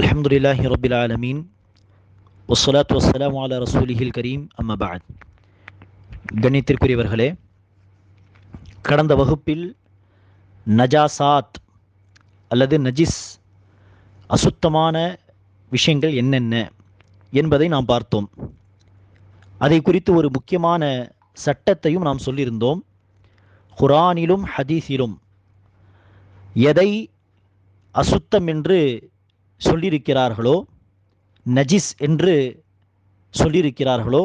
அலமதுல்லாஹி ரபில் ஆலமீன் ஒசலாத் வசலாம் அலா ரசூலிஹில் கரீம் அம்மபாத் கண்ணியத்திற்குரியவர்களே கடந்த வகுப்பில் நஜாசாத் அல்லது நஜிஸ் அசுத்தமான விஷயங்கள் என்னென்ன என்பதை நாம் பார்த்தோம். அதை குறித்து ஒரு முக்கியமான சட்டத்தையும் நாம் சொல்லியிருந்தோம். குரானிலும் ஹதீஸிலும் எதை அசுத்தம் என்று சொல்லியிருக்கிறார்களோ? நஜிஸ் என்று சொல்லியிருக்கிறார்களோ?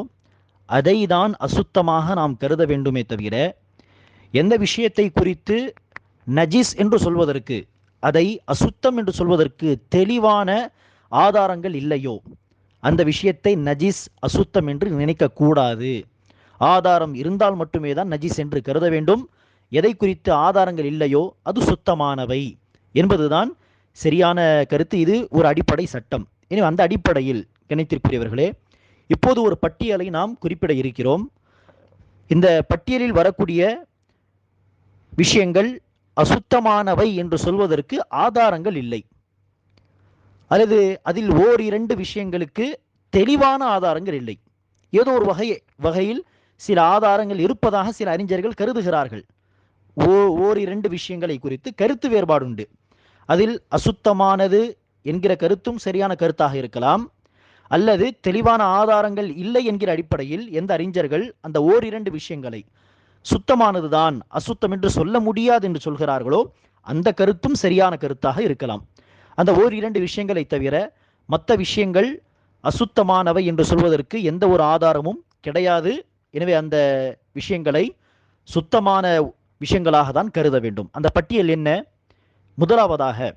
அதை தான் அசுத்தமாக நாம் கருத வேண்டுமே தவிர எந்த விஷயத்தை குறித்து நஜிஸ் என்று சொல்வதற்கு அதை அசுத்தம் என்று சொல்வதற்கு தெளிவான ஆதாரங்கள் இல்லையோ? அந்த விஷயத்தை நஜிஸ் அசுத்தம் என்று நினைக்கக்கூடாது. ஆதாரம் இருந்தால் மட்டுமே தான் நஜிஸ் என்று கருத வேண்டும். எதை குறித்து ஆதாரங்கள் இல்லையோ? அது சுத்தமானவை என்பதுதான் சரியான கருத்து இது ஒரு அடிப்படை சட்டம். எனவே அந்த அடிப்படையில் கணித்திற்குரியவர்களே இப்போது ஒரு பட்டியலை நாம் குறிப்பிட இருக்கிறோம். இந்த பட்டியலில் வரக்கூடிய விஷயங்கள் அசுத்தமானவை என்று சொல்வதற்கு ஆதாரங்கள் இல்லை. அல்லது அதில் ஓர் இரண்டு விஷயங்களுக்கு தெளிவான ஆதாரங்கள் இல்லை. ஏதோ ஒரு வகை வகையில் சில ஆதாரங்கள் இருப்பதாக சில அறிஞர்கள் கருதுகிறார்கள். ஓ ஓர் இரண்டு விஷயங்களை குறித்து கருத்து வேறுபாடுண்டு. அதில் அசுத்தமானது என்கிற கருத்தும் சரியான கருத்தாக இருக்கலாம். அல்லது தெளிவான ஆதாரங்கள் இல்லை என்கிற அடிப்படையில் எந்த அறிஞர்கள் அந்த ஓரிரண்டு விஷயங்களை சுத்தமானதுதான் அசுத்தம் என்று சொல்ல முடியாது என்று சொல்கிறார்களோ அந்த கருத்தும் சரியான கருத்தாக இருக்கலாம். அந்த ஓர் இரண்டு விஷயங்களை தவிர மற்ற விஷயங்கள் அசுத்தமானவை என்று சொல்வதற்கு எந்த ஒரு ஆதாரமும் கிடையாது. எனவே அந்த விஷயங்களை சுத்தமான விஷயங்களாக தான் கருத வேண்டும். அந்த பட்டியல் என்ன? முதலாவதாக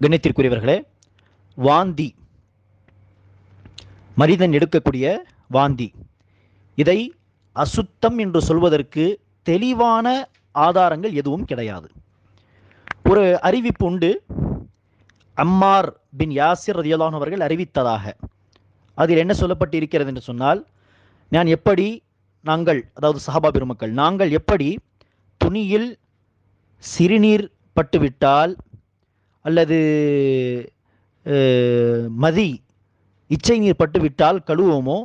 கணித்திற்குரியவர்களே வாந்தி. மனிதன் எடுக்கக்கூடிய வாந்தி. இதை அசுத்தம் என்று சொல்வதற்கு தெளிவான ஆதாரங்கள் எதுவும் கிடையாது. ஒரு அறிவிப்பு உண்டு. அம்மார் பின் யாசிர் ரதியலான் அவர்கள் அறிவித்ததாக. அதில் என்ன சொல்லப்பட்டிருக்கிறது என்று சொன்னால் நான் எப்படி நாங்கள் அதாவது சஹாபா பெருமக்கள் நாங்கள் எப்படி துணியில் சிறுநீர் பட்டுவிட்டால் அல்லது மதி இச்சை நீர் பட்டுவிட்டால் கழுவோமோ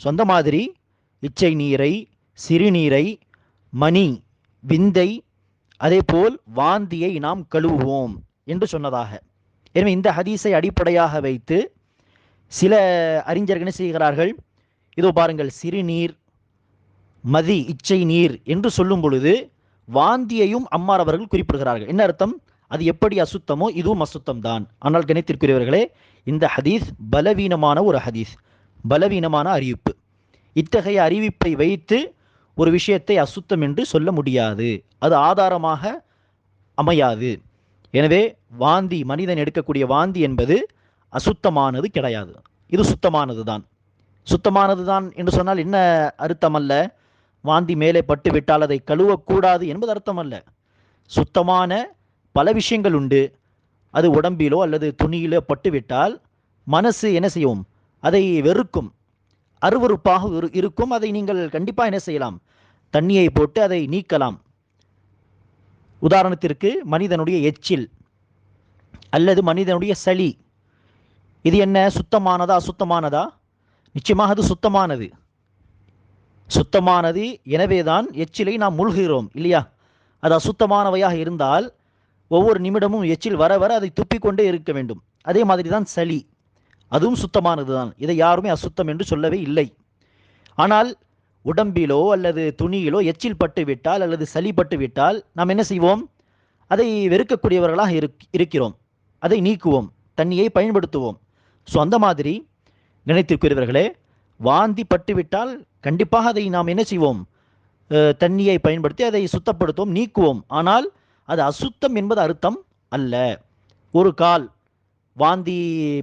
சொந்த மாதிரி இச்சை நீரை சிறுநீரை மணி விந்தை அதேபோல் வாந்தியை நாம் கழுவுவோம் என்று சொன்னதாக. எனவே இந்த ஹதீஸை அடிப்படையாக வைத்து சில அறிஞர்கள் என்ன செய்கிறார்கள்? இதோ பாருங்கள் சிறுநீர் மதி இச்சை நீர் என்று சொல்லும் பொழுது வாந்தியையும் அம்மார் அவர்கள் குறிப்பிடுகிறார்கள். என்ன அர்த்தம்? அது எப்படி அசுத்தமோ இதுவும் அசுத்தம் தான் ஆனால் கணித்திற்குரியவர்களே இந்த ஹதீஸ் பலவீனமான ஒரு ஹதீஸ் பலவீனமான அறிவிப்பு. இத்தகைய அறிவிப்பை வைத்து ஒரு விஷயத்தை அசுத்தம் என்று சொல்ல முடியாது. அது ஆதாரமாக அமையாது. எனவே வாந்தி மனிதன் எடுக்கக்கூடிய வாந்தி என்பது அசுத்தமானது கிடையாது. இது சுத்தமானது தான் சுத்தமானது தான் என்று சொன்னால் என்ன அர்த்தம் அல்ல வாந்தி மேலே பட்டு விட்டால் அதை கழுவக்கூடாது என்பது அர்த்தம் அல்ல சுத்தமான பல விஷயங்கள் உண்டு. அது உடம்பிலோ அல்லது துணியிலோ பட்டுவிட்டால் மனசு என்ன செய்யும்? அதை வெறுக்கும். அருவறுப்பாக இருக்கும். அதை நீங்கள் கண்டிப்பாக என்ன செய்யலாம்? தண்ணியை போட்டு அதை நீக்கலாம். உதாரணத்திற்கு மனிதனுடைய எச்சில் அல்லது மனிதனுடைய சளி. இது என்ன? சுத்தமானதா? அசுத்தமானதா? நிச்சயமாக அது சுத்தமானது. சுத்தமானது. எனவேதான் எச்சிலை நாம் மூழ்கிறோம் இல்லையா? அது அசுத்தமானவையாக இருந்தால் ஒவ்வொரு நிமிடமும் எச்சில் வர வர அதை துப்பிக்கொண்டே இருக்க வேண்டும். அதே மாதிரி தான் சளி. அதுவும் சுத்தமானது தான் இதை யாருமே அசுத்தம் என்று சொல்லவே இல்லை. ஆனால் உடம்பிலோ அல்லது துணியிலோ எச்சில் பட்டு விட்டால் அல்லது சளி பட்டு விட்டால் நாம் என்ன செய்வோம்? அதை வெறுக்கக்கூடியவர்களாக இருக்கிறோம். அதை நீக்குவோம். தண்ணியை பயன்படுத்துவோம். ஸோ அந்த மாதிரி நினைத்திருக்கிறவர்களே வாந்தி பட்டுவிட்டால் கண்டிப்பாக அதை நாம் என்ன செய்வோம்? தண்ணியை பயன்படுத்தி அதை சுத்தப்படுத்துவோம் நீக்குவோம். ஆனால் அது அசுத்தம் என்பது அர்த்தம் அல்ல. ஒரு கால் வாந்தி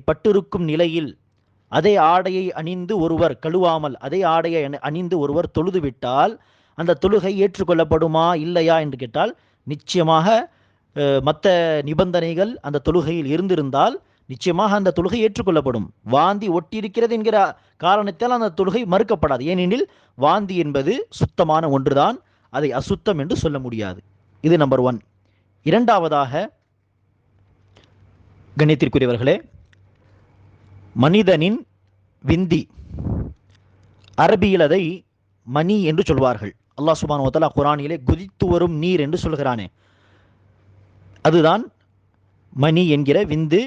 பட்டிருக்கும் நிலையில் அதே ஆடையை அணிந்து ஒருவர் கழுவாமல் அதே ஆடையை அணிந்து ஒருவர் தொழுதுவிட்டால் அந்த தொழுகை ஏற்றுக்கொள்ளப்படுமா இல்லையா என்று கேட்டால் நிச்சயமாக மற்ற நிபந்தனைகள் அந்த தொழுகையில் இருந்திருந்தால் நிச்சயமாக அந்த தொழுகை ஏற்றுக்கொள்ளப்படும். வாந்தி ஒட்டியிருக்கிறது என்கிற காரணத்தால் அந்த தொழுகை மறுக்கப்படாது. ஏனெனில் வாந்தி என்பது சுத்தமான ஒன்றுதான். அதை அசுத்தம் என்று சொல்ல முடியாது. இது நம்பர் ஒன் இரண்டாவதாக கண்ணியத்திற்குரியவர்களே மனிதனின் விந்தி அரபியில் அதை மணி என்று சொல்வார்கள். அல்லாஹ் சுபான் ஒத்தலா குரானிலே குதித்து வரும் நீர் என்று சொல்கிறானே. அதுதான் மணி என்கிற விந்து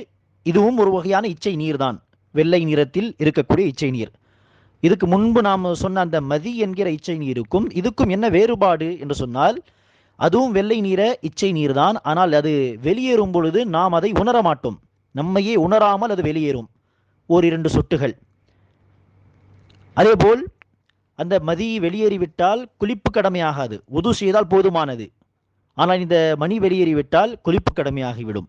இதுவும் ஒரு வகையான இச்சை நீர் தான் வெள்ளை நிறத்தில் இருக்கக்கூடிய இச்சை நீர். இதுக்கு முன்பு நாம் சொன்ன அந்த மதி என்கிற இச்சை நீருக்கும் இதுக்கும் என்ன வேறுபாடு என்று சொன்னால் அதுவும் வெள்ளை நீர இச்சை நீர் தான் ஆனால் அது வெளியேறும் பொழுது நாம் அதை உணர மாட்டோம். நம்மையே உணராமல் அது வெளியேறும். ஓர் இரண்டு சொட்டுகள். அதேபோல் அந்த மதி வெளியேறிவிட்டால் குளிப்பு கடமையாகாது. உது செய்தால் போதுமானது. ஆனால் இந்த மணி வெளியேறிவிட்டால் குளிப்பு கடமையாகிவிடும்.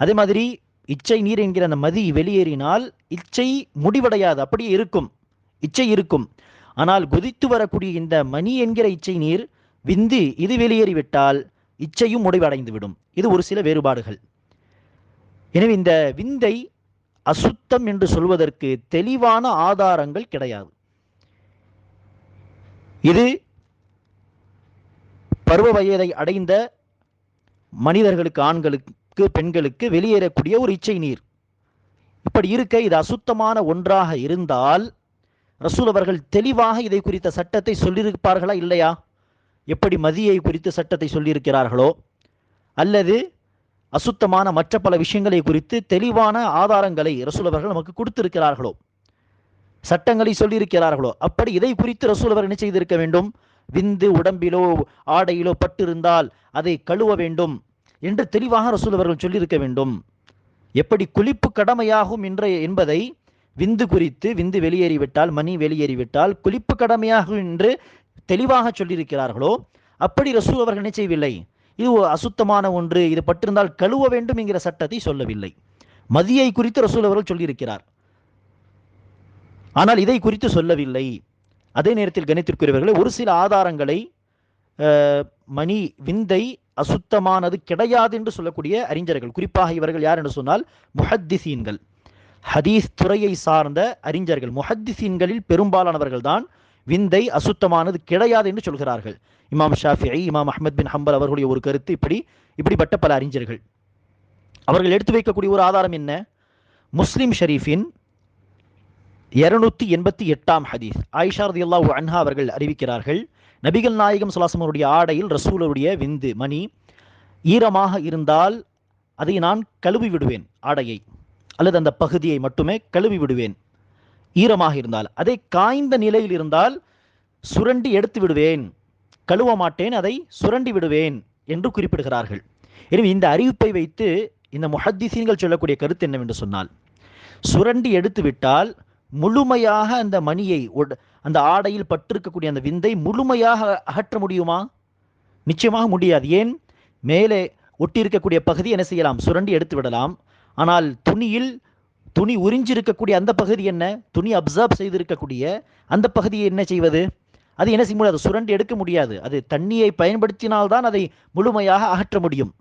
அதே மாதிரி இச்சை நீர் என்கிற அந்த மதி வெளியேறினால் இச்சை முடிவடையாது அப்படியே இருக்கும் இச்சை இருக்கும். ஆனால் கொதித்து வரக்கூடிய இந்த மணி என்கிற இச்சை நீர் விந்து இது வெளியேறிவிட்டால் இச்சையும் முடிவடைந்துவிடும். இது ஒரு சில வேறுபாடுகள். எனவே இந்த விந்தை அசுத்தம் என்று சொல்வதற்கு தெளிவான ஆதாரங்கள் கிடையாது. இது பருவ வயதை அடைந்த மனிதர்களுக்கு ஆண்களுக்கு பெண்களுக்கு வெளியேறக்கூடிய ஒரு இச்சை நீர். இப்படி இருக்க இது அசுத்தமான ஒன்றாக இருந்தால் ரசூல் அவர்கள் தெளிவாக இதை குறித்த சட்டத்தை சொல்லியிருப்பார்களா இல்லையா? எப்படி மதியை குறித்து சட்டத்தை சொல்லியிருக்கிறார்களோ? அல்லது அசுத்தமான மற்ற பல விஷயங்களை குறித்து தெளிவான ஆதாரங்களை ரசூல் அவர்கள் நமக்கு கொடுத்திருக்கிறார்களோ? சட்டங்களை சொல்லியிருக்கிறார்களோ? அப்படி இதை குறித்து ரசூல் அவர் என்ன செய்திருக்க வேண்டும்? விந்து உடம்பிலோ ஆடையிலோ பட்டிருந்தால் அதை கழுவ வேண்டும். என்று தெளிவாக ரசூல் அவர்கள் சொல்லியிருக்க வேண்டும். எப்படி குளிப்பு கடமையாகும் என்ற என்பதை விந்து குறித்து விந்து வெளியேறிவிட்டால் மணி வெளியேறிவிட்டால் குளிப்பு கடமையாகும் என்று தெளிவாக சொல்லியிருக்கிறார்களோ அப்படி ரசூல் அவர்கள் என்ன செய்யவில்லை இது அசுத்தமான ஒன்று இது பட்டிருந்தால் கழுவ வேண்டும் என்கிற சட்டத்தை சொல்லவில்லை. மதியை குறித்து ரசூல் அவர்கள் சொல்லியிருக்கிறார். ஆனால் இதை குறித்து சொல்லவில்லை. அதே நேரத்தில் கணித்திற்குரியவர்களை ஒரு சில ஆதாரங்களை மணி விந்தை அசுத்தமானது கிடையாது என்று சொல்லக்கூடிய அறிஞர்கள். குறிப்பாக இவர்கள் யார் என்று சொன்னால் முஹத்திசீன்கள். ஹதீஸ் துறையை சார்ந்த அறிஞர்கள். முஹத்திசீன்களில் பெரும்பாலானவர்கள் தான் விந்தை அசுத்தமானது கிடையாது என்று சொல்கிறார்கள். இமாம் ஷாஃபிஐ இமாம் அஹமத் பின் ஹம்பல் அவர்களுடைய ஒரு கருத்து இப்படி இப்படிப்பட்ட பல அறிஞர்கள். அவர்கள் எடுத்து வைக்கக்கூடிய ஒரு ஆதாரம் என்ன? முஸ்லிம் ஷெரீஃபின் இருநூத்தி எண்பத்தி எட்டாம் ஹதீஸ். ஆயிஷா ரதி ரதியல்லாஹு அன்ஹா அவர்கள் அறிவிக்கிறார்கள் நபிகள் நாயகம் சுலாசமருடைய ஆடையில் ரசூலுடைய விந்து மணி ஈரமாக இருந்தால் அதை நான் கழுவி விடுவேன் ஆடையை. அல்லது அந்த பகுதியை மட்டுமே கழுவி விடுவேன் ஈரமாக இருந்தால். அதை காய்ந்த நிலையில் இருந்தால் சுரண்டி எடுத்து விடுவேன் கழுவ மாட்டேன் அதை சுரண்டி விடுவேன் என்று குறிப்பிடுகிறார்கள். எனவே இந்த அறிவிப்பை வைத்து இந்த முஹத்திசீன்கள் சொல்லக்கூடிய கருத்து என்னவென்று சொன்னால் சுரண்டி எடுத்துவிட்டால் முழுமையாக அந்த மணியை ஒட- அந்த ஆடையில் பற்றிருக்கக்கூடிய அந்த விந்தை முழுமையாக அகற்ற முடியுமா? நிச்சயமாக முடியாது. ஏன்? மேலே ஒட்டியிருக்கக்கூடிய பகுதி என்ன செய்யலாம்? சுரண்டி எடுத்து விடலாம். ஆனால் துணியில் துணி உறிஞ்சிருக்கக்கூடிய அந்த பகுதி என்ன? துணி அப்சர்வ் செய்திருக்கக்கூடிய அந்த பகுதியை என்ன செய்வது? அது என்ன செய்ய முடியாது? சுரண்டி எடுக்க முடியாது. அது தண்ணியை பயன்படுத்தினால்தான் அதை முழுமையாக அகற்ற முடியும்.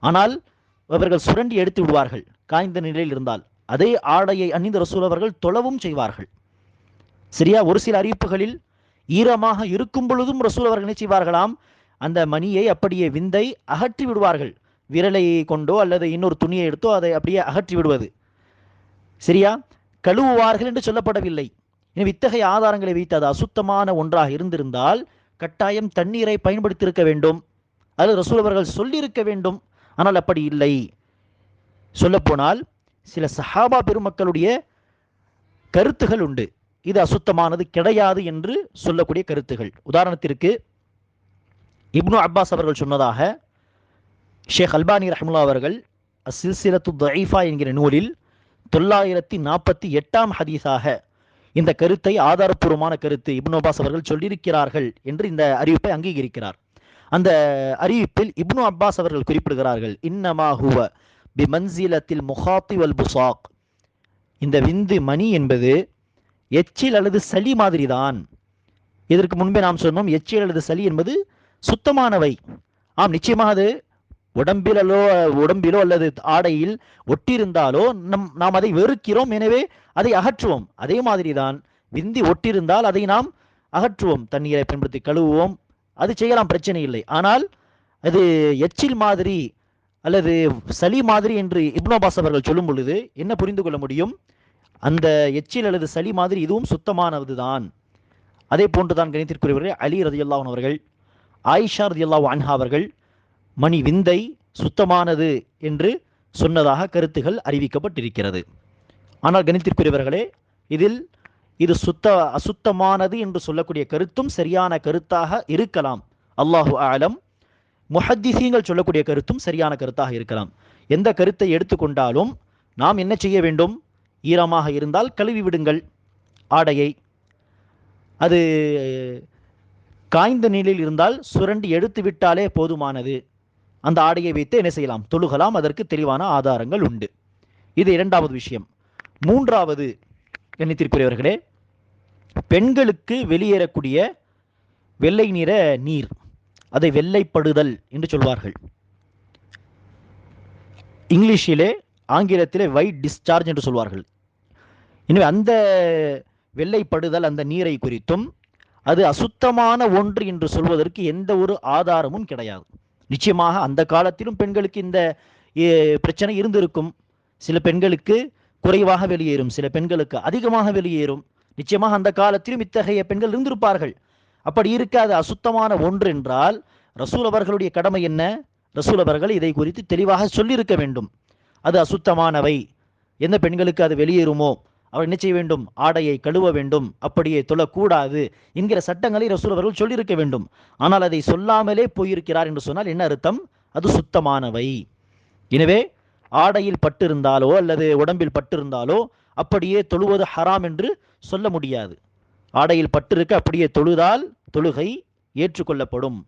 ஆனால் அவர்கள் சுரண்டி எடுத்து விடுவார்கள். காய்ந்த நிலையில் இருந்தால். அதே ஆடையை அணிந்த ரசூல் அவர்கள் தொழவும் செய்வார்கள். சரியா ஒரு சில அறிவிப்புகளில் ஈரமாக இருக்கும் பொழுதும் ரசூல் அவர்கள் என்ன செய்வார்களாம்? அந்த மணியை அப்படியே விந்தை அகற்றி விடுவார்கள். விரலை கொண்டோ அல்லது இன்னொரு துணியை எடுத்தோ அதை அப்படியே அகற்றி விடுவது. சரியா கழுவுவார்கள் என்று சொல்லப்படவில்லை. எனவே இத்தகைய ஆதாரங்களை வைத்து அது அசுத்தமான ஒன்றாக இருந்திருந்தால் கட்டாயம் தண்ணீரை பயன்படுத்தியிருக்க வேண்டும். அது ரசூல் அவர்கள் சொல்லியிருக்க வேண்டும். ஆனால் அப்படி இல்லை. சொல்லப்போனால் சில சஹாபா பெருமக்களுடைய கருத்துகள் உண்டு. இது அசுத்தமானது கிடையாது என்று சொல்லக்கூடிய கருத்துகள். உதாரணத்திற்கு இப்னு அப்பாஸ் அவர்கள் சொன்னதாக ஷேக் அல்பானி ரஹ்முல்லா அவர்கள் அசில்சிலத்து தஈஃபா என்கிற நூலில் தொள்ளாயிரத்தி நாற்பத்தி எட்டாம் ஹதீஸாக இந்த கருத்தை ஆதாரப்பூர்வமான கருத்து இப்னு அப்பாஸ் அவர்கள் சொல்லியிருக்கிறார்கள் என்று இந்த அறிவிப்பை அங்கீகரிக்கிறார். அந்த அறிவிப்பில் இப்னு அப்பாஸ் அவர்கள் குறிப்பிடுகிறார்கள் இன்னமா ஹுவ பிமன்சிலத்தில் முகாத்தி வல் புசாக். இந்த விந்து மணி என்பது எச்சில் அல்லது சளி மாதிரிதான். இதற்கு முன்பே நாம் சொன்னோம் எச்சில் அல்லது சளி என்பது சுத்தமானவை. ஆம் நிச்சயமாக அது உடம்பிலோ உடம்பிலோ அல்லது ஆடையில் ஒட்டியிருந்தாலோ நம் நாம் அதை வெறுக்கிறோம் எனவே அதை அகற்றுவோம். அதே மாதிரிதான் விந்தி ஒட்டியிருந்தால் அதை நாம் அகற்றுவோம். தண்ணீரை பயன்படுத்தி கழுவுவோம். அது செய்யலாம் பிரச்சனை இல்லை. ஆனால் அது எச்சில் மாதிரி அல்லது சளி மாதிரி என்று இப்னோபாஸ் அவர்கள் சொல்லும் பொழுது என்ன புரிந்து கொள்ள முடியும்? அந்த எச்சில் அல்லது சளி மாதிரி இதுவும் சுத்தமானதுதான். அதே போன்றுதான் கணித்திற்குரியவர்கள் அலி ரதியுல்லாஹன் அவர்கள் ஆயிஷா ரதியுல்லாஹ் அன்ஹா அவர்கள் மணி விந்தை சுத்தமானது என்று சொன்னதாக கருத்துகள் அறிவிக்கப்பட்டிருக்கிறது. ஆனால் கணித்திற்குரியவர்களே இதில் இது சுத்த அசுத்தமானது என்று சொல்லக்கூடிய கருத்தும் சரியான கருத்தாக இருக்கலாம். அல்லாஹு ஆலம் முஹத்திசீங்கள் சொல்லக்கூடிய கருத்தும் சரியான கருத்தாக இருக்கலாம். எந்த கருத்தை எடுத்துக்கொண்டாலும் நாம் என்ன செய்ய வேண்டும்? ஈரமாக இருந்தால் கழுவி விடுங்கள். ஆடையை. அது காய்ந்த நிலையில் இருந்தால் சுரண்டி எடுத்து விட்டாலே போதுமானது. அந்த ஆடையை வைத்து என்ன செய்யலாம்? தொழுகலாம். அதற்கு தெளிவான ஆதாரங்கள் உண்டு. இது இரண்டாவது விஷயம். மூன்றாவது எண்ணத்திற்குரியவர்களே பெண்களுக்கு வெளியேறக்கூடிய வெள்ளை நிற நீர். அதை வெள்ளைப்படுதல் என்று சொல்வார்கள். இங்கிலீஷிலே ஆங்கிலத்திலே வைட் டிஸ்சார்ஜ் என்று சொல்வார்கள். எனவே அந்த வெள்ளைப்படுதல் அந்த நீரை குறித்தும் அது அசுத்தமான ஒன்று என்று சொல்வதற்கு எந்த ஒரு ஆதாரமும் கிடையாது. நிச்சயமாக அந்த காலத்திலும் பெண்களுக்கு இந்த பிரச்சனை இருந்திருக்கும். சில பெண்களுக்கு குறைவாக வெளியேறும் சில பெண்களுக்கு அதிகமாக வெளியேறும். நிச்சயமாக அந்த காலத்திலும் இத்தகைய பெண்கள் இருந்திருப்பார்கள். அப்படி இருக்காது அசுத்தமான ஒன்று என்றால் ரசூல் அவர்களுடைய கடமை என்ன? ரசூல் அவர்கள் இதை குறித்து தெளிவாக சொல்லியிருக்க வேண்டும். அது அசுத்தமானவை. எந்த பெண்களுக்கு அது வெளியேறுமோ? அவர் என்ன செய்ய வேண்டும்? ஆடையை கழுவ வேண்டும். அப்படியே தொழக்கூடாது என்கிற சட்டங்களை ரசூல் அவர்கள் சொல்லியிருக்க வேண்டும். ஆனால் அதை சொல்லாமலே போயிருக்கிறார் என்று சொன்னால் என்ன அர்த்தம்? அது சுத்தமானவை. எனவே ஆடையில் பட்டிருந்தாலோ அல்லது உடம்பில் பட்டிருந்தாலோ அப்படியே தொழுவது ஹராம் என்று சொல்ல முடியாது. ஆடையில் பட்டிருக்க அப்படியே தொழுதால் தொழுகை ஏற்றுக்கொள்ளப்படும்.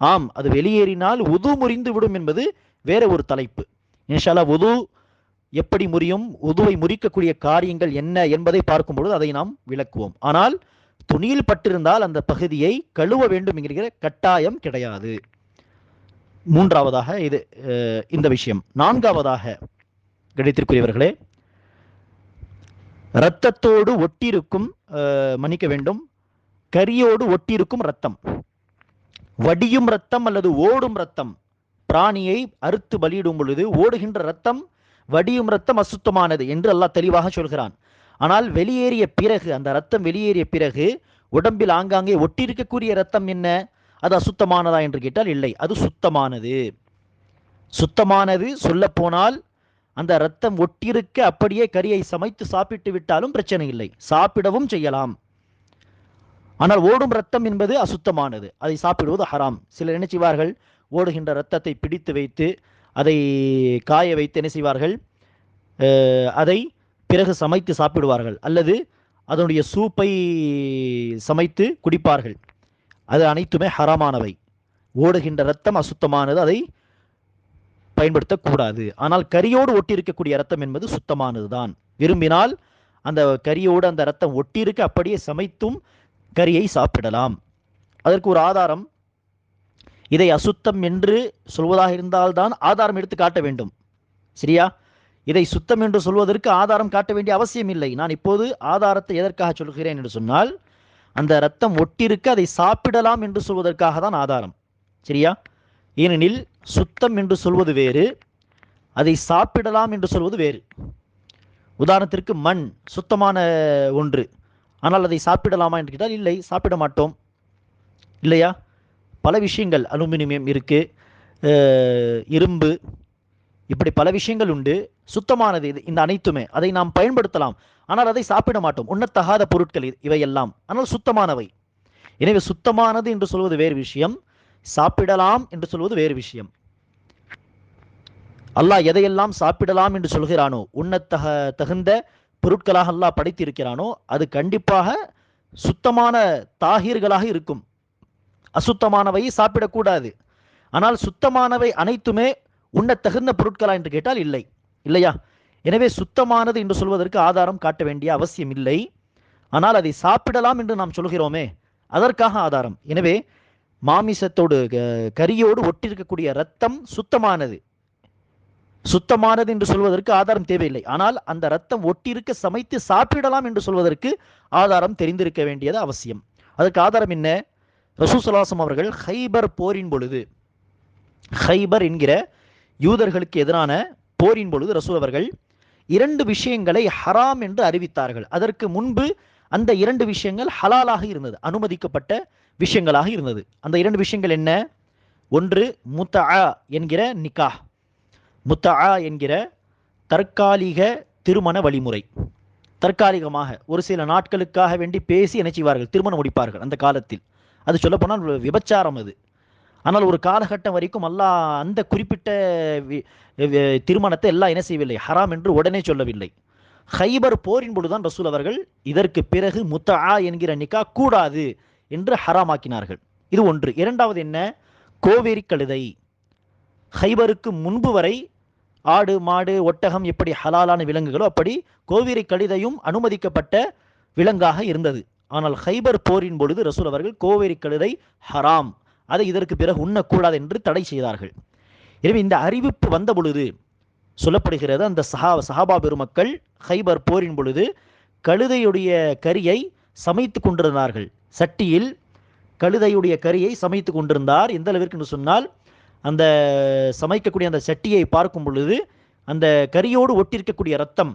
ஆம் அது வெளியேறினால் உது முறிந்து விடும் என்பது வேற ஒரு தலைப்பு. இன்ஷாலா உது எப்படி முறியும்? உதுவை முறிக்கக்கூடிய காரியங்கள் என்ன என்பதை பார்க்கும்பொழுது அதை நாம் விளக்குவோம். ஆனால் துணியில் பட்டிருந்தால் அந்த பகுதியை கழுவ வேண்டும் என்கிற கட்டாயம் கிடையாது. மூன்றாவதாக இது இந்த விஷயம். நான்காவதாக கிடைத்திருக்கிறவர்களே இரத்தத்தோடு ஒட்டியிருக்கும் மன்னிக்க வேண்டும். கரியோடு ஒட்டியிருக்கும் ரத்தம் வடியும் ரத்தம் அல்லது ஓடும் ரத்தம் பிராணியை அறுத்து பலியிடும் பொழுது ஓடுகின்ற ரத்தம் வடியும் ரத்தம் அசுத்தமானது என்று அல்லாஹ் தெளிவாக சொல்கிறான். ஆனால் வெளியேறிய பிறகு அந்த ரத்தம் வெளியேறிய பிறகு உடம்பில் ஆங்காங்கே ஒட்டியிருக்கக்கூடிய ரத்தம் என்ன? அது அசுத்தமானதா என்று கேட்டால் இல்லை அது சுத்தமானது. சுத்தமானது சொல்லப்போனால் அந்த ரத்தம் ஒட்டியிருக்க அப்படியே கறியை சமைத்து சாப்பிட்டு விட்டாலும் பிரச்சனை இல்லை. சாப்பிடவும் செய்யலாம். ஆனால் ஓடும் ரத்தம் என்பது அசுத்தமானது. அதை சாப்பிடுவது ஹராம். சிலர் என்ன செய்வார்கள்? ஓடுகின்ற ரத்தத்தை பிடித்து வைத்து அதை காய வைத்து என்ன செய்வார்கள்? அதை பிறகு சமைத்து சாப்பிடுவார்கள். அல்லது அதனுடைய சூப்பை சமைத்து குடிப்பார்கள். அது அனைத்துமே ஹராமானவை. ஓடுகின்ற ரத்தம் அசுத்தமானது. அதை பயன்படுத்தக்கூடாது. ஆனால் கரியோடு ஒட்டியிருக்கக்கூடிய ரத்தம் என்பது சுத்தமானதுதான். விரும்பினால் அந்த கரியோடு அந்த ரத்தம் ஒட்டியிருக்க அப்படியே சமைத்தும் கரியை சாப்பிடலாம். அதற்கு ஒரு ஆதாரம். இதை அசுத்தம் என்று சொல்வதாக இருந்தால்தான் ஆதாரம் எடுத்து காட்ட வேண்டும். சரியா? இதை சுத்தம் என்று சொல்வதற்கு ஆதாரம் காட்ட வேண்டிய அவசியம் இல்லை. நான் இப்போது ஆதாரத்தை எதற்காக சொல்கிறேன் என்று சொன்னால் அந்த ரத்தம் ஒட்டிருக்க அதை சாப்பிடலாம் என்று சொல்வதற்காக தான் ஆதாரம். சரியா? ஏனெனில் சுத்தம் என்று சொல்வது வேறு அதை சாப்பிடலாம் என்று சொல்வது வேறு. உதாரணத்திற்கு மண் சுத்தமான ஒன்று. ஆனால் அதை சாப்பிடலாமா என்று கேட்டால் இல்லை சாப்பிட மாட்டோம். இல்லையா? பல விஷயங்கள் அலுமினியம் இருக்குது இரும்பு இப்படி பல விஷயங்கள் உண்டு. சுத்தமானது இது இந்த அனைத்துமே. அதை நாம் பயன்படுத்தலாம். ஆனால் அதை சாப்பிட மாட்டோம். உண்ணத்தகாத பொருட்கள் இது- இவையெல்லாம். ஆனால் சுத்தமானவை. எனவே சுத்தமானது என்று சொல்வது வேறு விஷயம். சாப்பிடலாம் என்று சொல்வது வேறு விஷயம். அல்லாஹ் எதையெல்லாம் சாப்பிடலாம் என்று சொல்கிறானோ உண்ணத்தக தகுந்த பொருட்களாக அல்லாஹ் படைத்திருக்கிறானோ அது கண்டிப்பாக சுத்தமான தாகீர்களாக இருக்கும். அசுத்தமானவை சாப்பிடக்கூடாது. ஆனால் சுத்தமானவை அனைத்துமே உண்ண தகுந்த பொருட்களா என்று கேட்டால் இல்லை. இல்லையா? எனவே சுத்தமானது என்று சொல்வதற்கு ஆதாரம் காட்ட வேண்டிய அவசியம் இல்லை. ஆனால் அதை சாப்பிடலாம் என்று நாம் சொல்கிறோமே அதற்காக ஆதாரம். எனவே மாமிசத்தோடு க- கரியோடு ஒட்டிருக்கக்கூடிய ரத்தம் சுத்தமானது. சுத்தமானது என்று சொல்வதற்கு ஆதாரம் தேவையில்லை. ஆனால் அந்த ரத்தம் ஒட்டியிருக்க சமைத்து சாப்பிடலாம் என்று சொல்வதற்கு ஆதாரம் தெரிந்திருக்க வேண்டியது அவசியம். அதற்கு ஆதாரம் என்ன? ரசூசலாசம் அவர்கள் ஹைபர் போரின் பொழுது ஹைபர் என்கிற யூதர்களுக்கு எதிரான போரின் பொழுது ரசூல் அவர்கள் இரண்டு விஷயங்களை ஹராம் என்று அறிவித்தார்கள். அதற்கு முன்பு அந்த இரண்டு விஷயங்கள் ஹலாலாக இருந்தது. அனுமதிக்கப்பட்ட விஷயங்களாக இருந்தது. அந்த இரண்டு விஷயங்கள் என்ன? ஒன்று முத்தா என்கிற நிக்கா முத்தா என்கிற தற்காலிக திருமண வழிமுறை. தற்காலிகமாக ஒரு சில நாட்களுக்காக வேண்டி பேசி என்ன செய்வார்கள்? திருமணம் முடிப்பார்கள் அந்த காலத்தில். அது சொல்லப்போனால் விபச்சாரம் அது. ஆனால் ஒரு காலகட்டம் வரைக்கும் அல்லா அந்த குறிப்பிட்ட வி- திருமணத்தை எல்லாம் என்ன செய்யவில்லை? ஹராம் என்று உடனே சொல்லவில்லை. ஹைபர் போரின் பொழுதுதான் ரசூல் அவர்கள் இதற்கு பிறகு முத்தா என்கிற நிக்கா கூடாது. என்று ஹராமாக்கினார்கள். இது ஒன்று. இரண்டாவது என்ன? கோவேரி கழுதை. ஹைபருக்கு முன்பு வரை ஆடு மாடு ஒட்டகம் எப்படி ஹலாலான விலங்குகளோ அப்படி கோவேரி கழுதையும் அனுமதிக்கப்பட்ட விலங்காக இருந்தது. ஆனால் ஹைபர் போரின் பொழுது ரசூல் அவர்கள் கோவேரி கழுதை ஹராம். அதை இதற்கு பிறகு உண்ணக்கூடாது என்று தடை செய்தார்கள். எனவே இந்த அறிவிப்பு வந்த பொழுது சொல்லப்படுகிறது அந்த சஹா சஹாபா பெருமக்கள் ஹைபர் போரின் பொழுது கழுதையுடைய கரியை சமைத்து கொண்டிருந்தார்கள். சட்டியில் கழுதையுடைய கரியை சமைத்து கொண்டிருந்தார். எந்த அளவிற்குன்னு சொன்னால் அந்த சமைக்கக்கூடிய அந்த சட்டியை பார்க்கும் பொழுது அந்த கரியோடு ஒட்டியிருக்கக்கூடிய ரத்தம்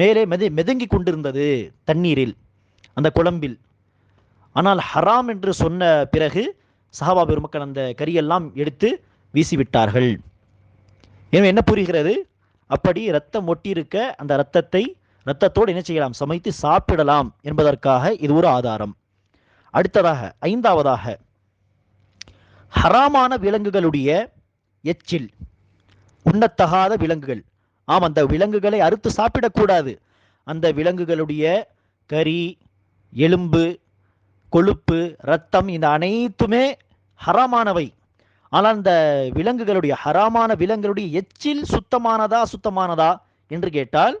மேலே மெது மெதுங்கி கொண்டிருந்தது தண்ணீரில் அந்த குழம்பில். ஆனால் ஹராம் என்று சொன்ன பிறகு சஹாபா பெருமக்கள் அந்த கரியெல்லாம் எடுத்து வீசிவிட்டார்கள். எனவே என்ன புரிகிறது? அப்படி ரத்தம் ஒட்டியிருக்க அந்த ரத்தத்தை ரத்தத்தோடு என்ன செய்யலாம்? சமைத்து சாப்பிடலாம் என்பதற்காக இது ஒரு ஆதாரம். அடுத்ததாக ஐந்தாவதாக ஹராமான விலங்குகளுடைய எச்சில் உண்ணத்தகாத விலங்குகள். ஆம் அந்த விலங்குகளை அறுத்து சாப்பிடக்கூடாது. அந்த விலங்குகளுடைய கறி எலும்பு கொழுப்பு ரத்தம் இந்த அனைத்துமே ஹராமானவை. ஆனால் அந்த விலங்குகளுடைய ஹராமான விலங்குகளுடைய எச்சில் சுத்தமானதா சுத்தமானதா என்று கேட்டால்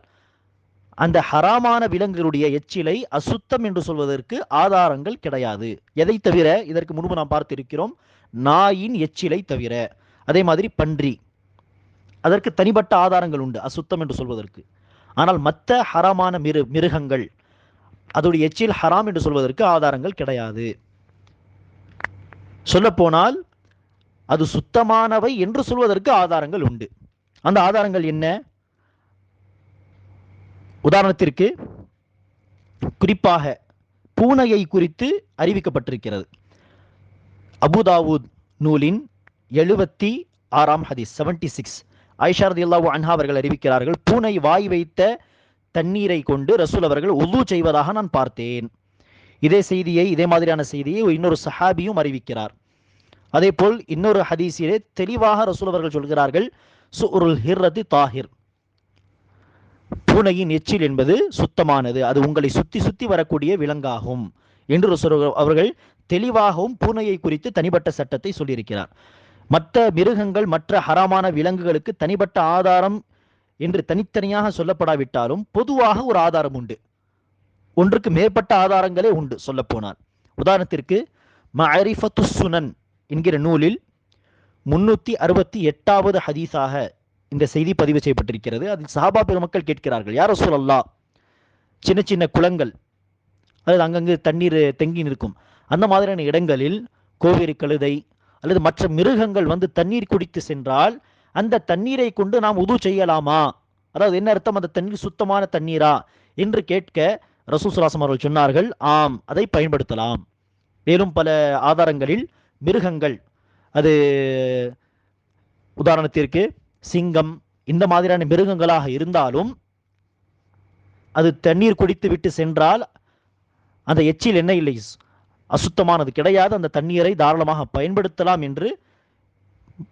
அந்த ஹராமான விலங்குகளுடைய எச்சிலை அசுத்தம் என்று சொல்வதற்கு ஆதாரங்கள் கிடையாது. எதை தவிர? இதற்கு முன்பு நாம் பார்த்திருக்கிறோம் நாயின் எச்சிலை தவிர. அதே மாதிரி பன்றி. அதற்கு தனிப்பட்ட ஆதாரங்கள் உண்டு அசுத்தம் என்று சொல்வதற்கு. ஆனால் மற்ற ஹராமான மிரு மிருகங்கள் அதோடைய எச்சில் ஹராம் என்று சொல்வதற்கு ஆதாரங்கள் கிடையாது. சொல்லப்போனால் அது சுத்தமானவை என்று சொல்வதற்கு ஆதாரங்கள் உண்டு. அந்த ஆதாரங்கள் என்ன? உதாரணத்திற்கு குறிப்பாக பூனையை குறித்து அறிவிக்கப்பட்டிருக்கிறது. அபுதாவூத் நூலின் எழுபத்தி ஆறாம் ஹதீஸ் செவன்டி சிக்ஸ் ஐஷாரதி அல்லாஹு அன்ஹா அவர்கள் அறிவிக்கிறார்கள் பூனை வாய் வைத்த தண்ணீரை கொண்டு ரசூல் அவர்கள் உது செய்வதாக நான் பார்த்தேன். இதே செய்தியை இதே மாதிரியான செய்தியை இன்னொரு சஹாபியும் அறிவிக்கிறார். அதே போல் இன்னொரு ஹதீஸிலே தெளிவாக ரசூல் அவர்கள் சொல்கிறார்கள் சுருல் ஹிர்ரதி தாஹிர். பூனையின் எச்சில் என்பது சுத்தமானது. அது உங்களை சுத்தி சுத்தி வரக்கூடிய விலங்காகும். என்று அவர்கள் தெளிவாகவும் பூனையை குறித்து தனிப்பட்ட சட்டத்தை சொல்லியிருக்கிறார். மற்ற மிருகங்கள் மற்ற ஹராமான விலங்குகளுக்கு தனிப்பட்ட ஆதாரம் என்று தனித்தனியாக சொல்லப்படாவிட்டாலும் பொதுவாக ஒரு ஆதாரம் உண்டு. ஒன்றுக்கு மேற்பட்ட ஆதாரங்களே உண்டு சொல்லப்போனால். உதாரணத்திற்கு மஅரிஃபத்து சுனன் என்கிற நூலில் முன்னூத்தி அறுபத்தி எட்டாவது ஹதீஸாக இந்த செய்தி பதிவு செய்யப்பட்டிருக்கிறது. அதில் சஹாபா பெருமக்கள் கேட்கிறார்கள் யார் சொல்லல்லா சின்ன சின்ன குளங்கள் அதாவது அங்கங்கு தண்ணீர் தெங்கி நிற்கும். அந்த மாதிரியான இடங்களில் கோவேறு கழுதை அல்லது மற்ற மிருகங்கள் வந்து தண்ணீர் குடித்து சென்றால் அந்த தண்ணீரை கொண்டு நாம் உது செய்யலாமா? அதாவது என்ன அர்த்தம்? அந்த தண்ணீர் சுத்தமான தண்ணீரா? என்று கேட்க ரசூசுலாசம் அவர்கள் சொன்னார்கள் ஆம் அதை பயன்படுத்தலாம். மேலும் பல ஆதாரங்களில் மிருகங்கள் அது உதாரணத்திற்கு சிங்கம் இந்த மாதிரியான மிருகங்களாக இருந்தாலும் அது தண்ணீர் குடித்து விட்டு சென்றால் அந்த எச்சில் என்ன இல்லை. அசுத்தமானது கிடையாது. அந்த தண்ணீரை தாராளமாக பயன்படுத்தலாம் என்று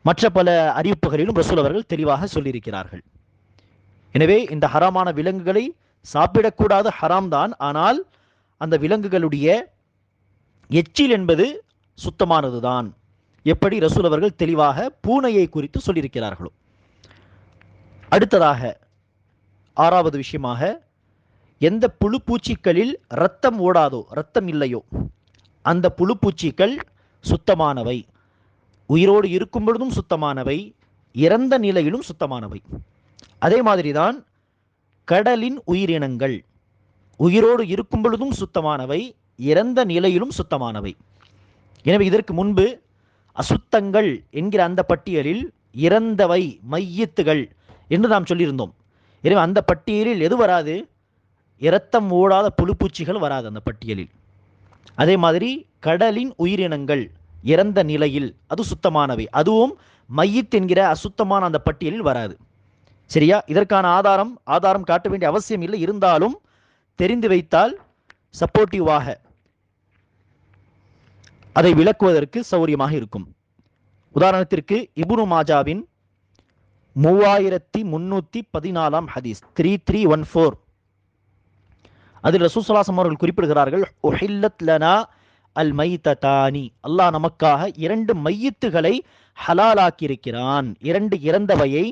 மற்ற பல அறிவிப்புகளிலும் ரசூல் அவர்கள் தெளிவாக சொல்லியிருக்கிறார்கள். எனவே இந்த ஹராமான விலங்குகளை சாப்பிடக்கூடாது ஹராம் தான். ஆனால் அந்த விலங்குகளுடைய எச்சில் என்பது சுத்தமானதுதான். எப்படி ரசூல் அவர்கள் தெளிவாக பூனையை குறித்து சொல்லியிருக்கிறார்களோ. அடுத்ததாக ஆறாவது விஷயமாக எந்த புழுப்பூச்சிகளில் இரத்தம் ஓடாதோ ரத்தம் இல்லையோ அந்த புழுப்பூச்சிகள் சுத்தமானவை. உயிரோடு இருக்கும் பொழுதும் சுத்தமானவை இறந்த நிலையிலும் சுத்தமானவை. அதே மாதிரி தான் கடலின் உயிரினங்கள் உயிரோடு இருக்கும் பொழுதும் சுத்தமானவை இறந்த நிலையிலும் சுத்தமானவை. எனவே இதற்கு முன்பு அசுத்தங்கள் என்கிற அந்த பட்டியலில் இறந்தவை மையத்துகள் என்று நாம் சொல்லியிருந்தோம். எனவே அந்த பட்டியலில் எது வராது? இரத்தம் ஓடாத புழுப்பூச்சிகள் வராது அந்த பட்டியலில். அதே மாதிரி கடலின் உயிரினங்கள் இறந்த நிலையில் அது சுத்தமானவை. அதுவும் மையத் என்கிற அசுத்தமான அந்த பட்டியலில் வராது. சரியா? இதற்கான ஆதாரம் ஆதாரம் காட்ட வேண்டிய அவசியம் இல்லை. இருந்தாலும் தெரிந்து வைத்தால் சப்போர்ட்டிவாக அதை விளக்குவதற்கு சௌரியமாக இருக்கும். உதாரணத்திற்கு இபுனு மாஜாவின் மூவாயிரத்தி முன்னூத்தி பதினாலாம் ஹதீஸ். த்ரீ த்ரீ ஒன் ஃபோர் அதில் ரசூசலாசம் அவர்கள் குறிப்பிடுகிறார்கள் உஹில்லத் லனா அல் மைத்ததானி அல்லாஹ் நமக்காக இரண்டு மையத்துகளை ஹலாலாக்கி இருக்கிறான் இரண்டு இறந்தவையை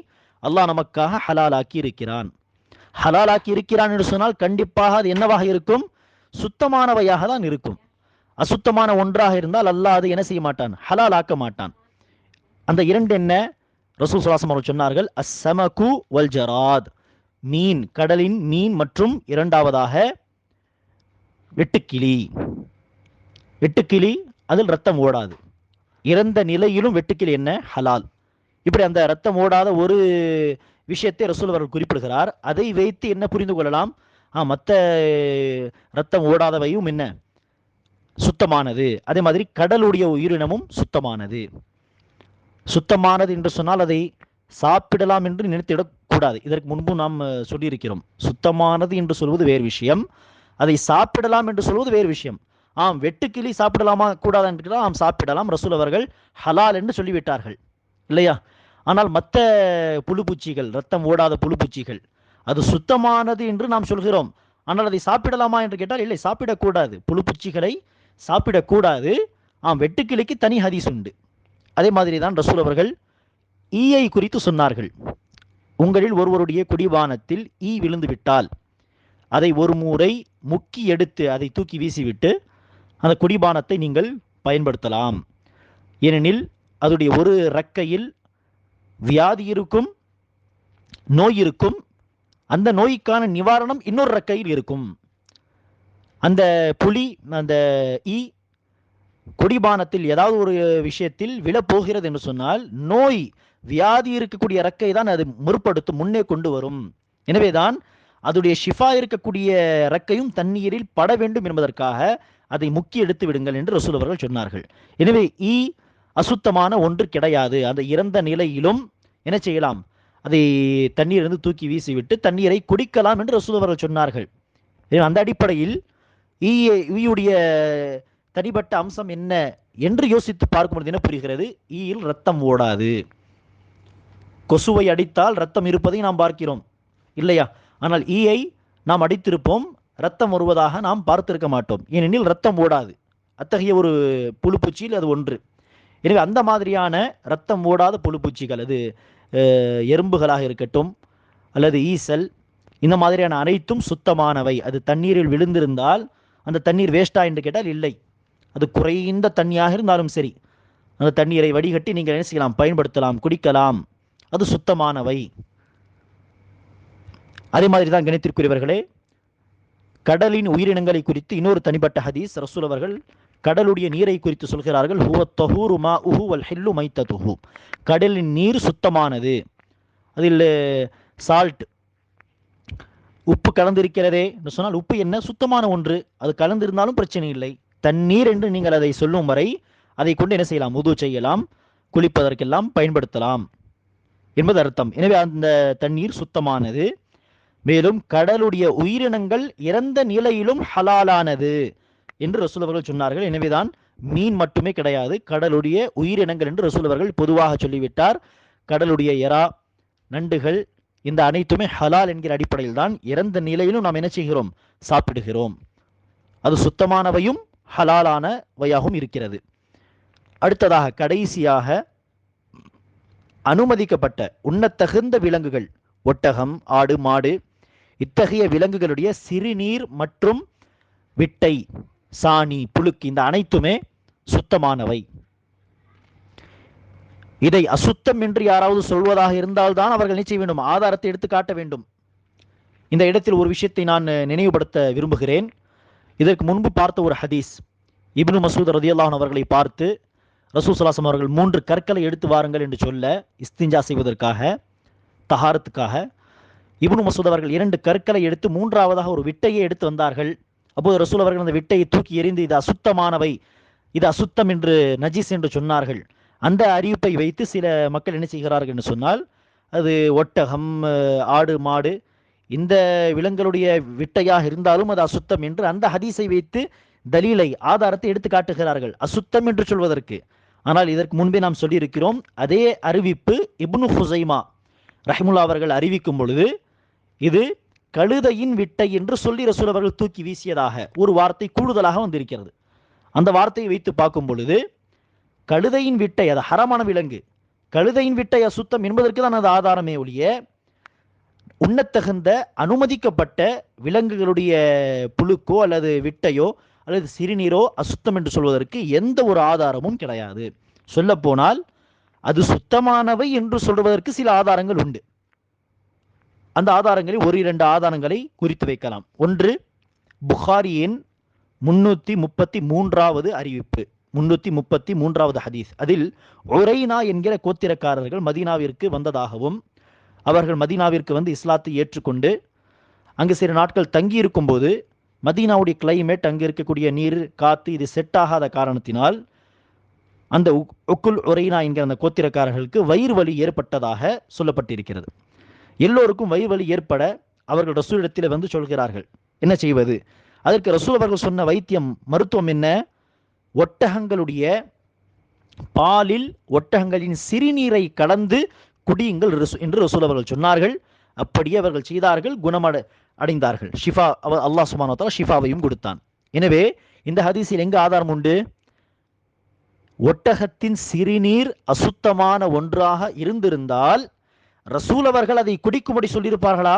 அல்லாஹ் நமக்காக ஹலாலாக்கி இருக்கிறான் ஹலாலாக்கி இருக்கிறான் என்று சொன்னால் கண்டிப்பாக அது என்னவாக இருக்கும்? சுத்தமானவையாக தான் இருக்கும். அசுத்தமான ஒன்றாக இருந்தால் அல்லாஹ் அது என்ன செய்ய மாட்டான்? ஹலாலாக்க மாட்டான். அந்த இரண்டு என்ன? ரசூல் சுலாசம் அவர்கள் சொன்னார்கள் அஸ்ஸமகு வல் ஜராத் மீன் கடலின் மீன் மற்றும் இரண்டாவதாக வெட்டுக்கிளி. வெட்டுக்கிளி அதில் ரத்தம் ஓடாது. இறந்த நிலையிலும் வெட்டுக்கிளி என்ன? ஹலால். இப்படி அந்த ரத்தம் ஓடாத ஒரு விஷயத்தை ரசூல் அவர்கள் குறிப்பிடுகிறார். அதை வைத்து என்ன புரிந்து கொள்ளலாம்? ஆ மற்ற ரத்தம் ஓடாதவையும் என்ன? சுத்தமானது. அதே மாதிரி கடலுடைய உயிரினமும் சுத்தமானது. சுத்தமானது என்று சொன்னால் அதை சாப்பிடலாம் என்று நினைத்திடக்கூடாது. இதற்கு முன்பு நாம் சொல்லியிருக்கிறோம். சுத்தமானது என்று சொல்வது வேறு விஷயம். அதை சாப்பிடலாம் என்று சொல்வது வேறு விஷயம். ஆம் வெட்டுக்கிளி சாப்பிடலாமா கூடாது என்று கேட்டால், ஆம் சாப்பிடலாம். ரசூல் அவர்கள் ஹலால் என்று சொல்லிவிட்டார்கள். இல்லையா? ஆனால் மற்ற புழுப்பூச்சிகள் ரத்தம் ஓடாத புழுப்பூச்சிகள் அது சுத்தமானது என்று நாம் சொல்கிறோம். ஆனால் அதை சாப்பிடலாமா என்று கேட்டால் இல்லை சாப்பிடக்கூடாது. புழுப்பூச்சிகளை சாப்பிடக்கூடாது. ஆம் வெட்டுக்கிளிக்கு தனி ஹதீஸ் உண்டு. அதே மாதிரி தான் ரசூல் அவர்கள் ஈயை குறித்து சொன்னார்கள். உங்களில் ஒருவருடைய குடிபானத்தில் ஈ விழுந்து விட்டால் அதை ஒரு முறை முக்கி எடுத்து அதை தூக்கி வீசிவிட்டு அந்த குடிபானத்தை நீங்கள் பயன்படுத்தலாம். ஏனெனில் அதனுடைய ஒரு ரக்கையில் வியாதி இருக்கும் நோய் இருக்கும் அந்த நோய்க்கான நிவாரணம் இன்னொரு ரக்கையில் இருக்கும். அந்த புலி அந்த ஈ குடிபானத்தில் ஏதாவது ஒரு விஷயத்தில் விழப்போகிறது என்று சொன்னால் நோய் வியாதி இருக்கக்கூடிய இறக்கை தான் அது முற்படுத்தும் முன்னே கொண்டு வரும். எனவேதான் அதுடைய ஷிஃபா இருக்கக்கூடிய இறக்கையும் தண்ணீரில் பட வேண்டும் என்பதற்காக அதை முக்கிய எடுத்து விடுங்கள் என்று ரசூல் அவர்கள் சொன்னார்கள். எனவே ஈ அசுத்தமான ஒன்று கிடையாது. அந்த இறந்த நிலையிலும் என்ன செய்யலாம்? அதை தண்ணீரிலிருந்து தூக்கி வீசிவிட்டு தண்ணீரை குடிக்கலாம் என்று ரசூல் அவர்கள் சொன்னார்கள். அந்த அடிப்படையில் ஈயை ஈயுடைய தனிப்பட்ட அம்சம் என்ன என்று யோசித்து பார்க்கும்போது என்ன புரிகிறது? ஈயில் ரத்தம் ஓடாது. கொசுவை அடித்தால் ரத்தம் இருப்பதை நாம் பார்க்கிறோம். இல்லையா? ஆனால் ஈயை நாம் அடித்திருப்போம் ரத்தம் வருவதாக நாம் பார்த்திருக்க மாட்டோம். ஏனெனில் ரத்தம் ஓடாது. அத்தகைய ஒரு புழுப்பூச்சியில் அது ஒன்று. எனவே அந்த மாதிரியான ரத்தம் ஓடாத புழுப்பூச்சிகள் அது எறும்புகளாக இருக்கட்டும் அல்லது ஈசல் இந்த மாதிரியான அனைத்தும் சுத்தமானவை. அது தண்ணீரில் விழுந்திருந்தால் அந்த தண்ணீர் வேஸ்டா என்று கேட்டால் இல்லை. அது குறைந்த தண்ணியாக இருந்தாலும் சரி. அந்த தண்ணீரை வடிகட்டி நீங்கள் என்ன செய்யலாம்? பயன்படுத்தலாம் குடிக்கலாம். அது சுத்தமானவை. அதே மாதிரி தான் கணித்திற்குரியவர்களே கடலின் உயிரினங்களை குறித்து இன்னொரு தனிப்பட்ட ஹதீஸ் ரசூல் அவர்கள் கடலுடைய நீரை குறித்து சொல்கிறார்கள் ஹுவ தஹூரு மா உஹு வல் ஹில்லு மைத்ததுஹு. கடலின் நீர் சுத்தமானது. அதில் சால்ட் உப்பு கலந்திருக்கிறதே. என்று சொன்னால் உப்பு என்ன? சுத்தமான ஒன்று. அது கலந்திருந்தாலும் பிரச்சனை இல்லை. தண்ணீர் என்று நீங்கள் அதை சொல்லும் வரை அதை கொண்டு என்ன செய்யலாம்? உது செய்யலாம். குளிப்பதற்கெல்லாம் பயன்படுத்தலாம் என்பது அர்த்தம். எனவே அந்த தண்ணீர் சுத்தமானது. மேலும் கடலுடைய உயிரினங்கள் இறந்த நிலையிலும் ஹலாலானது என்று ரசூல் அவர்கள் சொன்னார்கள். எனவேதான் மீன் மட்டுமே கிடையாது கடலுடைய உயிரினங்கள் என்று ரசூல் அவர்கள் பொதுவாக சொல்லிவிட்டார். கடலுடைய எறா நண்டுகள் இந்த அனைத்துமே ஹலால் என்கிற அடிப்படையில் தான் இறந்த நிலையிலும் நாம் என்ன செய்கிறோம்? சாப்பிடுகிறோம். அது சுத்தமானவையும் ஹலாலானவையாகவும் இருக்கிறது. அடுத்ததாக கடைசியாக அனுமதிக்கப்பட்ட உண்ணத்தகுந்த விலங்குகள் ஒட்டகம் ஆடு மாடு இத்தகைய விலங்குகளுடைய சிறுநீர் மற்றும் விட்டை சாணி புழுக்கு இந்த அனைத்துமே சுத்தமானவை. இதை அசுத்தம் என்று யாராவது சொல்வதாக இருந்தால்தான் அவர்கள் நிச்சய வேண்டும்? ஆதாரத்தை எடுத்து காட்ட வேண்டும். இந்த இடத்தில் ஒரு விஷயத்தை நான் நினைவுபடுத்த விரும்புகிறேன். இதற்கு முன்பு பார்த்த ஒரு ஹதீஸ். இப்னு மசூத் ரதியல்லாஹன் அவர்களை பார்த்து ரசூசலாசம் அவர்கள் மூன்று கற்களை எடுத்து வாருங்கள் என்று சொல்ல இஸ்திஞ்சா செய்வதற்காக தஹாரத்துக்காக இப்னு மசூத் அவர்கள் இரண்டு கற்களை எடுத்து மூன்றாவதாக ஒரு விட்டையை எடுத்து வந்தார்கள். அப்போது ரசூல் அவர்கள் அந்த விட்டையை தூக்கி எறிந்து இது அசுத்தமானவை இது அசுத்தம் என்று நஜீஸ் என்று சொன்னார்கள். அந்த அறிவிப்பை வைத்து சில மக்கள் என்ன செய்கிறார்கள்? என்று சொன்னால் அது ஒட்டகம் ஆடு மாடு இந்த விலங்குகளுடைய விட்டையாக இருந்தாலும் அது அசுத்தம் என்று அந்த ஹதீஸை வைத்து தலீலை ஆதாரத்தை எடுத்து காட்டுகிறார்கள். அசுத்தம் என்று சொல்வதற்கு. ஆனால் இதற்கு முன்பே நாம் சொல்லியிருக்கிறோம் அதே அறிவிப்பு இப்னு ஹுசைமா ரஹிமுல்லா அவர்கள் அறிவிக்கும் பொழுது இது கழுதையின் விட்டை என்று சொல்லி ரசூல் அவர்கள் தூக்கி வீசியதாக ஒரு வார்த்தை கூடுதலாக வந்திருக்கிறது. அந்த வார்த்தையை வைத்து பார்க்கும் பொழுது கழுதையின் விட்டை அது ஹரமான விலங்கு. கழுதையின் விட்டை அசுத்தம் என்பதற்கு தான் அது ஆதாரமே ஒழிய உண்ணத்தகுந்த அனுமதிக்கப்பட்ட விலங்குகளுடைய புழுக்கோ அல்லது விட்டையோ அல்லது சிறுநீரோ அசுத்தம் என்று சொல்வதற்கு எந்த ஒரு ஆதாரமும் கிடையாது. சொல்லப்போனால் அது சுத்தமானவை என்று சொல்வதற்கு சில ஆதாரங்கள் உண்டு. அந்த ஆதாரங்களில் ஒரு இரண்டு ஆதாரங்களை குறித்து வைக்கலாம். ஒன்று புகாரியின் முன்னூற்றி முப்பத்தி மூன்றாவது அறிவிப்பு. முன்னூற்றி முப்பத்தி மூன்றாவது ஹதீஸ். அதில் ஒரைனா என்கிற கோத்திரக்காரர்கள் மதீனாவிற்கு வந்ததாகவும் அவர்கள் மதீனாவிற்கு வந்து இஸ்லாத்தை ஏற்றுக்கொண்டு அங்கு சில நாட்கள் தங்கி இருக்கும்போது மதீனாவுடைய கிளைமேட் அங்கு இருக்கக்கூடிய நீர் காற்று இது செட் ஆகாத காரணத்தினால் அந்த உக்குல் உரைனா என்கிற அந்த கோத்திரக்காரர்களுக்கு வயிறு வலி ஏற்பட்டதாக சொல்லப்பட்டிருக்கிறது. எல்லோருக்கும் வயிறு வலி ஏற்பட அவர்கள் ரசூலிடத்தில் வந்து சொல்கிறார்கள். என்ன செய்வது? அதற்கு ரசூல் அவர்கள் சொன்ன வைத்தியம் மருத்துவம் என்ன? ஒட்டகங்களுடைய பாலில் ஒட்டகங்களின் சிறுநீரை கலந்து குடியுங்கள் என்று ரசூல் அவர்கள் சொன்னார்கள். அப்படியே அவர்கள் செய்தார்கள் குணமட அடைந்தார்கள். ஷிஃபா அவர் அல்லாஹ் சுப்ஹானஹு ஷிஃபாவையும் கொடுத்தான். எனவே இந்த ஹதீஸில் எங்க ஆதாரம் உண்டு? ஒட்டகத்தின் சிறுநீர் அசுத்தமான ஒன்றாக இருந்திருந்தால் ரசூல் அவர்கள் அதை குடிக்கும்படி சொல்லியிருப்பார்களா?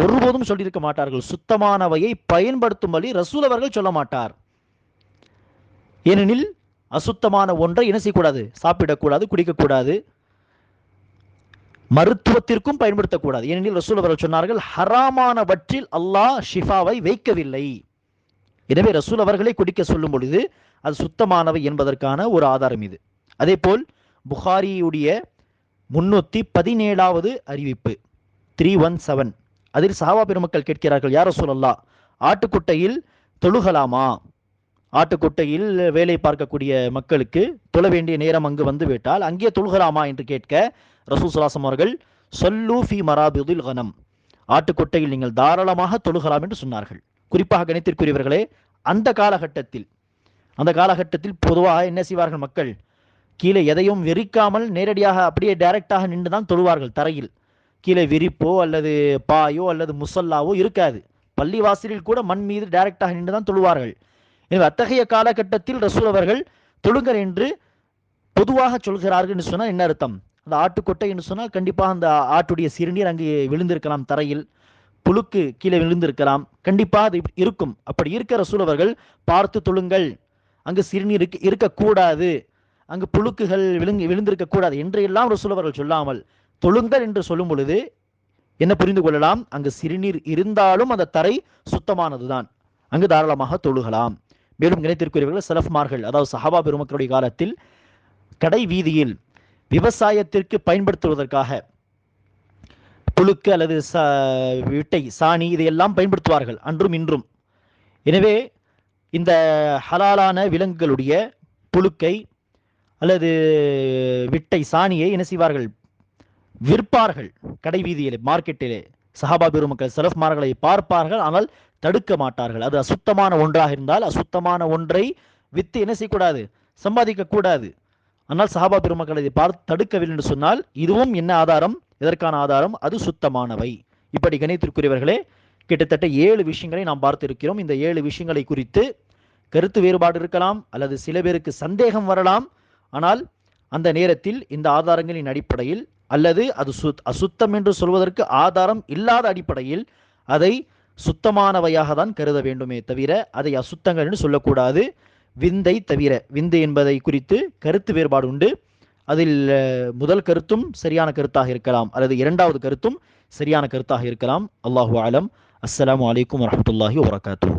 ஒருபோதும் சொல்லியிருக்க மாட்டார்கள். சுத்தமானவையை பயன்படுத்தும்படி ரசூல் அவர்கள் சொல்ல மாட்டார். ஏனெனில் அசுத்தமான ஒன்றை என்ன செய்யக்கூடாது? சாப்பிடக்கூடாது குடிக்கக்கூடாது. மருத்துவத்திற்கும் பயன்படுத்தக்கூடாது. ஏனெனில் ரசூல் அவர்கள் சொன்னார்கள் ஹராமானவற்றில் அல்லாஹ் ஷிஃபாவை வைக்கவில்லை. எனவே ரசூல் அவர்களை குடிக்க சொல்லும் பொழுது அது சுத்தமானவை என்பதற்கான ஒரு ஆதாரம் இது. அதே போல் புகாரியுடைய முன்னூத்தி பதினேழாவது அறிவிப்பு த்ரீ ஒன் செவன் அதில் சஹாபா பெருமக்கள் கேட்கிறார்கள் யார் ரசூலல்லா ஆட்டுக்குட்டையில் தொழுகலாமா? ஆட்டுக்குட்டையில் வேலை பார்க்கக்கூடிய மக்களுக்கு தொழ வேண்டிய நேரம் அங்கு வந்து விட்டால் அங்கே தொழுகலாமா என்று கேட்க ரசூல் சலாசம் அவர்கள் சொல்லு ஃபி மராபிதில் கனம். ஆட்டுக்கொட்டையில் நீங்கள் தாராளமாக தொழுகலாம் என்று சொன்னார்கள். குறிப்பாக கணித்திற்குரியவர்களே அந்த காலகட்டத்தில் அந்த காலகட்டத்தில் பொதுவாக என்ன செய்வார்கள் மக்கள்? கீழே எதையும் வெறிக்காமல் நேரடியாக அப்படியே டைரக்டாக நின்று தான் தொழுவார்கள் தரையில். கீழே விரிப்போ அல்லது பாயோ அல்லது முசல்லாவோ இருக்காது. பள்ளிவாசலில் கூட மண் மீது டைரக்டாக நின்று தான் தொழுவார்கள். எனவே அத்தகைய காலகட்டத்தில் ரசூல் அவர்கள் தொழுங்கள் என்று பொதுவாக சொல்கிறார்கள் என்று சொன்னால் என்ன அர்த்தம்? அந்த ஆட்டுக்கொட்டை என்று சொன்னால் கண்டிப்பாக அந்த ஆட்டுடைய சிறுநீர் அங்கே விழுந்திருக்கலாம் தரையில் புழுக்கு கீழே விழுந்திருக்கலாம். கண்டிப்பாக அது இருக்கும். அப்படி இருக்கிற சூழவர்கள் பார்த்து தொழுங்கள். அங்கு சிறுநீர் இருக்கக்கூடாது. அங்கு புழுக்குகள் விழுங்கி விழுந்திருக்க கூடாது என்று எல்லாம் ரசூல் சொல்லாமல் தொழுங்கள் என்று சொல்லும் பொழுது என்ன புரிந்து கொள்ளலாம்? அங்கு சிறுநீர் இருந்தாலும் அந்த தரை சுத்தமானதுதான். அங்கு தாராளமாக தொழுகலாம். மேலும் இணைத்திற்குரியவர்கள் செலஃப்மார்கள் அதாவது சஹாபா பெருமக்களுடைய காலத்தில் கடை வீதியில் விவசாயத்திற்கு பயன்படுத்துவதற்காக புழுக்கு அல்லது ச விட்டை சாணி இதையெல்லாம் பயன்படுத்துவார்கள். அன்றும் இன்றும். எனவே இந்த ஹலாலான விலங்குகளுடைய புழுக்கை அல்லது விட்டை சாணியை என்ன செய்வார்கள்? விற்பார்கள். கடை வீதியிலே மார்க்கெட்டிலே. சஹாபா பெருமக்கள் சலஃப்மார்களை பார்ப்பார்கள். ஆனால் தடுக்க மாட்டார்கள். அது அசுத்தமான ஒன்றாக இருந்தால் அசுத்தமான ஒன்றை வித்து என்ன செய்யக்கூடாது? சம்பாதிக்க கூடாது ஆனால் சஹாபா பெருமக்கள் இதை பார்த்து தடுக்கவில்லை என்று சொன்னால் இதுவும் என்ன ஆதாரம்? இதற்கான ஆதாரம்? அது சுத்தமானவை. இப்படி கணித்திற்குரியவர்களே கிட்டத்தட்ட ஏழு விஷயங்களை நாம் பார்த்திருக்கிறோம். இந்த ஏழு விஷயங்களை குறித்து கருத்து வேறுபாடு இருக்கலாம் அல்லது சில பேருக்கு சந்தேகம் வரலாம். ஆனால் அந்த நேரத்தில் இந்த ஆதாரங்களின் அடிப்படையில் அல்லது அது சு அசுத்தம் என்று சொல்வதற்கு ஆதாரம் இல்லாத அடிப்படையில் அதை சுத்தமானவையாக தான் கருத வேண்டுமே தவிர அதை அசுத்தங்கள் என்று சொல்லக்கூடாது. விந்தை தவிர விந்து என்பதை குறித்து கருத்து வேறுபாடு உண்டு. அதில் முதல் கருத்தும் சரியான கருத்தாக இருக்கலாம் அல்லது இரண்டாவது கருத்தும் சரியான கருத்தாக இருக்கலாம். அல்லாஹு ஆலம் அஸ்லாம் வலைக்கம் வரமத்துல்லாஹி வரகாத்தூ